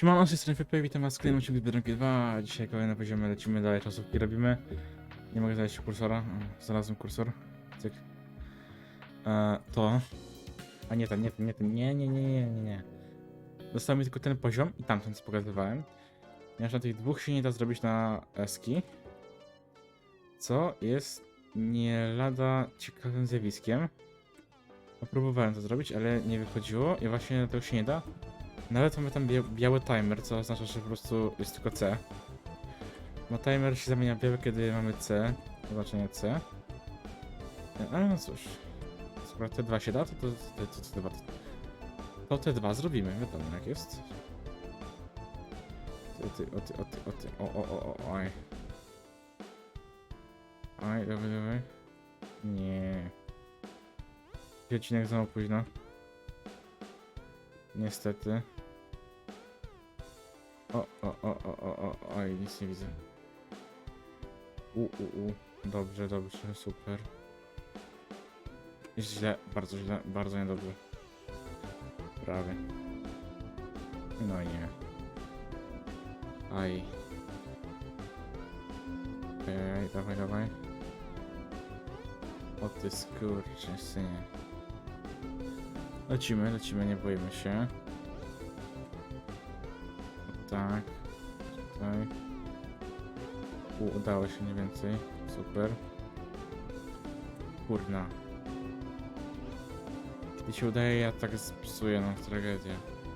Siemano, z tej strony Fipy, witam was w kolejnym odcinku Biedronki 2. Dzisiaj kolejne poziomy, lecimy dalej, czasówki robimy. Nie mogę znaleźć kursora, o, znalazłem kursor. Cyk. E, to. A nie ten, nie ten, nie ten, nie, nie, nie, nie, nie, nie. Został mi tylko ten poziom i tamten, co pokazywałem. Ponieważ na tych dwóch się nie da zrobić na eski. Co jest nie lada ciekawym zjawiskiem. No, próbowałem to zrobić, ale nie wychodziło i właśnie tego się nie da. Nawet mamy tam bia biały timer, co oznacza, że po prostu jest tylko C. Bo timer się zamienia w biały, kiedy mamy C, oznaczenie C. Ale no cóż, skoro T2 się da, to to, to, to, to, to, to T2 zrobimy, wiadomo jak jest. Ty, ty, o ty, o ty, o ty, o, o, o, o, oj. Oj, dawaj, dawaj. Nie. Odcinek znowu późno. Niestety. O, o, o, o, o, o, oj, nic nie widzę. U, u, u. Dobrze, dobrze, super. Jest źle, bardzo źle, bardzo niedobrze. Prawie. No nie. Aj. Ej, dawaj, dawaj. O ty skurczy, synie. Lecimy, lecimy, nie boimy się. Tak. Tutaj. U, udało się mniej więcej. Super. Kurna. Kiedy się udaje, ja tak spsuję, no, tragedia.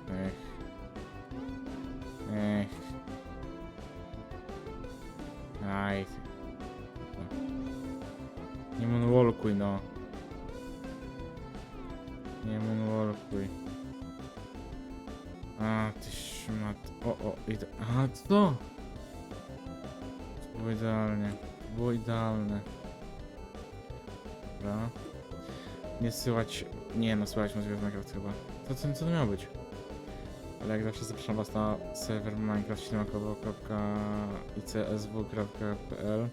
Ech. Ech. Aj. Nie moonwalkuj, no. Nie moonwalkuj. O, o, ide... A, co? To było idealnie. To było idealne. Dobra. Nie syłać... Nie, no syłać muzykę z Minecraft chyba. To co, co to miało być? Ale jak zawsze zapraszam was na serwer minecraft.icsw.pl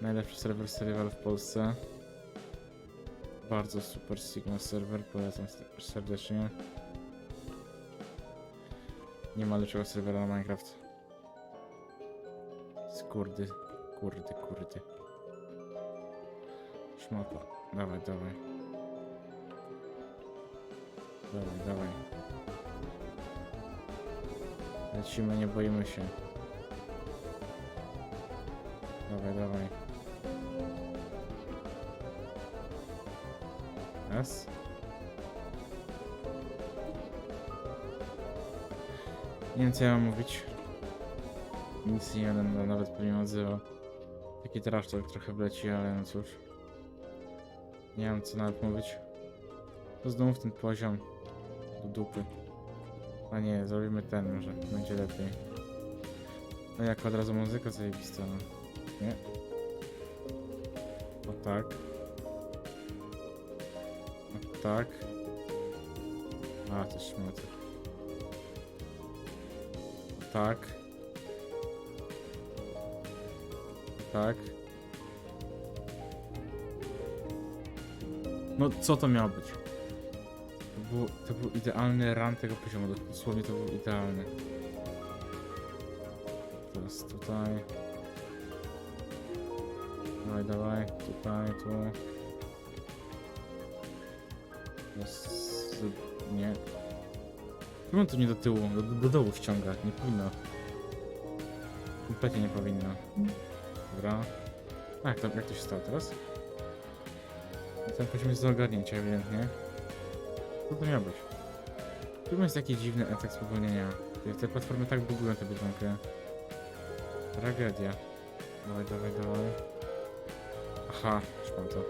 Najlepszy serwer survival w Polsce. Bardzo super Sigma serwer, polecam serdecznie. Nie ma lepszego serwera na Minecraft. Skurdy, kurdy, kurdy. Szmata. Dawaj, dawaj. Dawaj, dawaj. Lecimy, nie boimy się. Dawaj, dawaj. Raz. Nie wiem co ja mam mówić. Nic nie będę nawet pewnie odzywał. Taki traszczok trochę wleci, ale no cóż. Nie wiem co nawet mówić. To znów ten poziom do dupy. A nie, zrobimy ten może, będzie lepiej. No jak od razu muzyka zajebista, no. Nie? O tak. O tak. A, to szmaty. Tak. Tak. No, co to miało być? To był, to był idealny run tego poziomu, dosłownie to był idealny. Teraz tutaj. Dawaj, dawaj, tutaj, tu. Jest... Nie. Czemu to nie do tyłu? Do, do dołu ściąga, nie powinno. Kompletnie nie powinno. Dobra. A, jak to, jak to się stało teraz? Ten poziom jest do ogarnięcia ewidentnie. Co to miało być? Tu jest taki dziwny efekt spowolnienia. Te- Te platformy tak bugują tę budynkę. Tragedia. Dawaj, dawaj, dawaj. Aha, już mam to.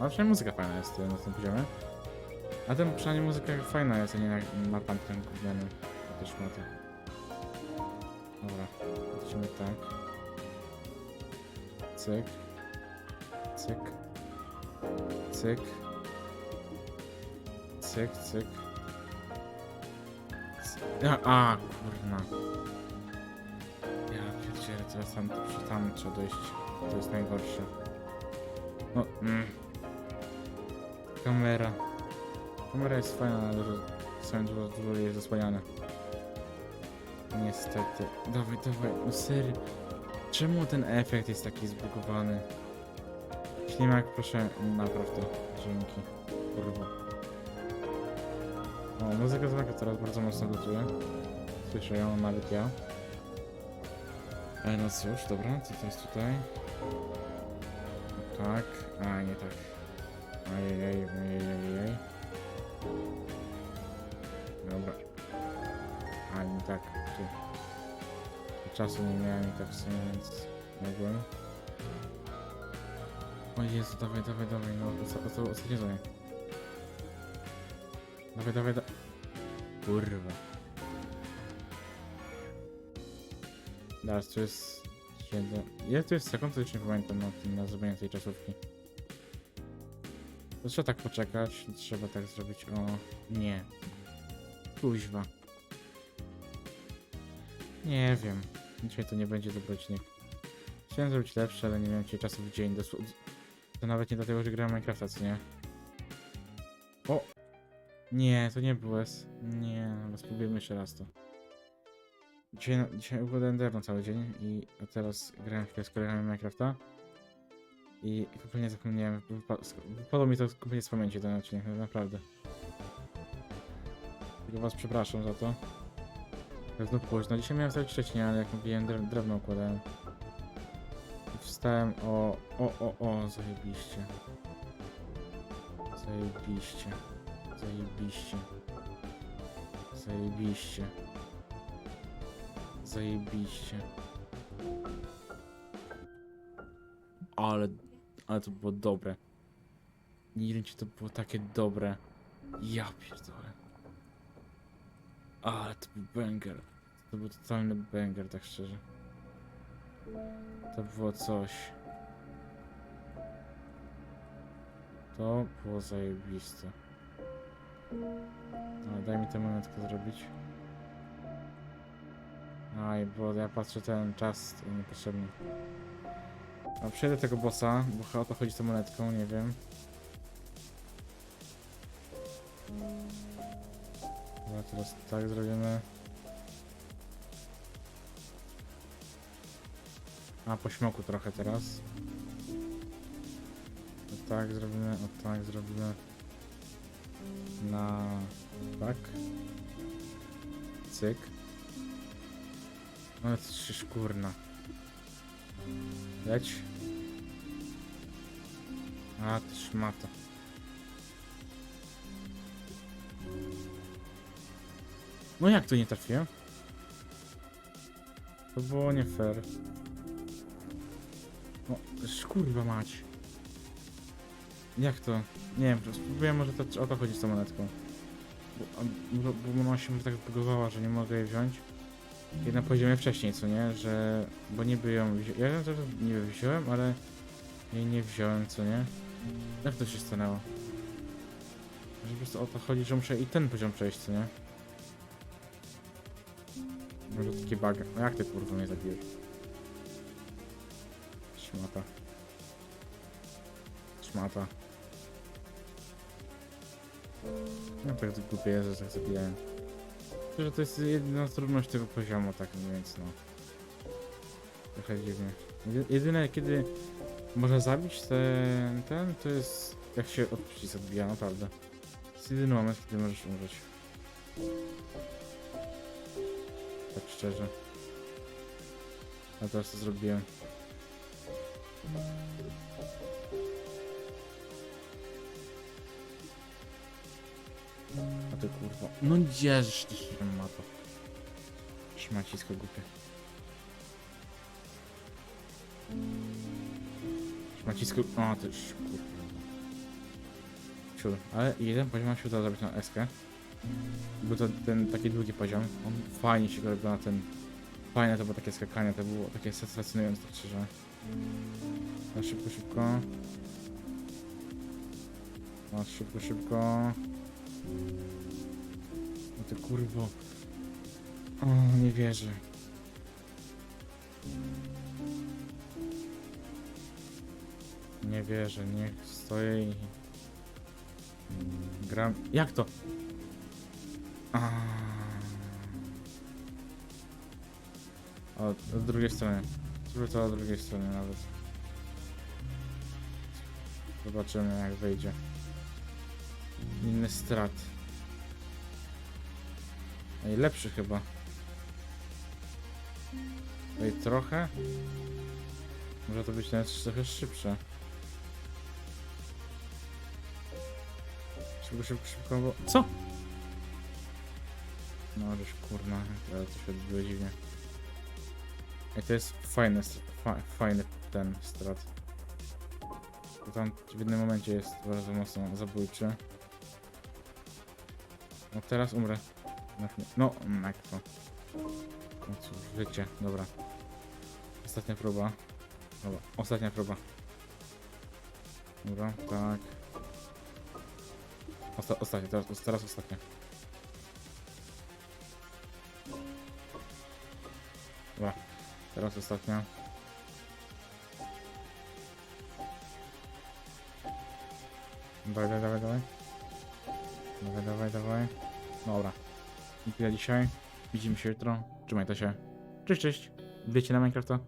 Ale przynajmniej muzyka fajna jest na tym poziomie. A ten przynajmniej muzyka fajna jest, a nie na, na tamtym gównianym. Też ma. Dobra, lecimy tak. Cyk. Cyk. Cyk. Cyk, cyk. Cy- A, a kurna. Ja pierdzielę, teraz tam, tam trzeba dojść. To jest najgorsze. No, mm. Kamera. Kamera jest fajna, ale są dużo, dużo jest zasłaniane. Niestety. Dawaj, dawaj, no serio. Czemu ten efekt jest taki zbugowany? Ślimak, proszę, napraw to. Dzięki. Kurwa. O, muzyka z teraz bardzo mocno gotuje. Słyszę ją nawet ja. E, no cóż, dobra, co to jest tutaj? Tak, a nie tak. Ajajaj, ajajaj. Dobra. A nie tak, tu. Czasu nie miałem i tak w sumie, więc mogłem. O Jezu, dawaj, dawaj, dawaj, no to, to, to ostatnie zdanie. Dawaj, dawaj, da... Kurwa. Teraz tu jest... Ile to jest sekund, to już nie pamiętam na, na zrobienie tej czasówki. To trzeba tak poczekać, trzeba tak zrobić, o... Nie. Kuźwa. Nie wiem. Dzisiaj to nie będzie dobry odcinek. Chciałem zrobić lepsze, ale nie miałem dzisiaj czasu w dzień. To nawet nie dlatego, że grałem Minecrafta, co nie? O! Nie, to nie był S. Nie, no spróbujemy jeszcze raz to. Dzisiaj, na- dzisiaj układałem cały dzień i a teraz grałem chwilę z kolegami Minecrafta. I kompletnie zapomniałem, wypadło mi to kompletnie z pamięci ten odcinek, no naprawdę. Tylko was przepraszam za to. Pewno późno. Dzisiaj miałem wstać wcześniej, ale jak mówiłem, drew- drewno układałem. Wstałem o... o, o, o, zajebiście. Zajebiście. Zajebiście. Zajebiście. Zajebiście. Ale... ale to było dobre. Nie wiem, to było takie dobre. Ja pierdolę. Ale to był banger. To był totalny banger, tak szczerze. To było coś. To było zajebiste. Ale daj mi tę monetkę zrobić. Aj, bo ja patrzę ten czas niepotrzebny. A przejdę tego bossa, bo chyba o to chodzi z tą monetką, nie wiem. Dobra, teraz tak zrobimy. A, po śmoku trochę teraz. O tak zrobimy, o tak zrobimy. Na... tak. Cyk. No, trzy szkurna. Leć. A, ty szmata. No jak to nie trafiłem? To było nie fair. No, kurwa mać. Jak to? Nie wiem, spróbuję może to, o to chodzi z tą monetką. Bo, bo, bo ona się tak zbugowała, że nie mogę jej wziąć. Na poziomie wcześniej, co nie? Że... Bo niby ją Ja ją niby wziąłem, ale... Jej nie wziąłem, co nie? Jak to się stanęło? Że po prostu o to chodzi, że muszę i ten poziom przejść, co nie? Może taki bug. No jak ty kurwa mnie zabijesz? Szmata. Szmata. No tak głupie jest, że tak zabijałem. Że to jest jedyna trudność tego poziomu, tak więc no. Trochę dziwnie. Jedy- Jedyne kiedy można zabić ten, ten, to jest jak się od przycisk odbija, naprawdę. To jest jedyny moment, kiedy możesz umrzeć. Tak szczerze. A teraz to zrobiłem. Ty kurwa. No gdzież ty się ma to. Szmacisko głupie. Szmacisko... O, ty już kurwa. Ciul. Ale jeden poziom się udało zrobić na eskę. Był to ten taki długi poziom. On fajnie się go na ten... Fajne to było takie skakanie, to było takie satysfakcjonujące, tak szczerze. Szybko, szybko. Szybko, szybko. Ty kurwo. O, nie wierzę. Nie wierzę, niech stoję i... Gram... Jak to? A... O, od drugiej strony. Spróbuj to od drugiej strony nawet. Zobaczymy jak wyjdzie. Inny strat. Najlepszy chyba. Ej, trochę? Może to być nawet trochę szybsze. Szybko, szybko, szybko, bo... Co? No, żeś kurna, ale to się odbyło dziwnie. Ej, to jest fajny, fa fajny ten strat. Bo tam w jednym momencie jest bardzo mocno zabójczy. No teraz umrę. No, No, jak to. W końcu życie, dobra. Ostatnia próba. Dobra, ostatnia próba. Dobra, tak. Osta ostatnia, teraz, teraz ostatnia. Dobra, teraz ostatnia. Dawaj, dawaj, dawaj, dawaj. Dawaj, dawaj, dawaj. Dobra. Tyle dzisiaj. Widzimy się jutro. Trzymajcie się. Cześć, cześć. Wiecie na Minecrafta?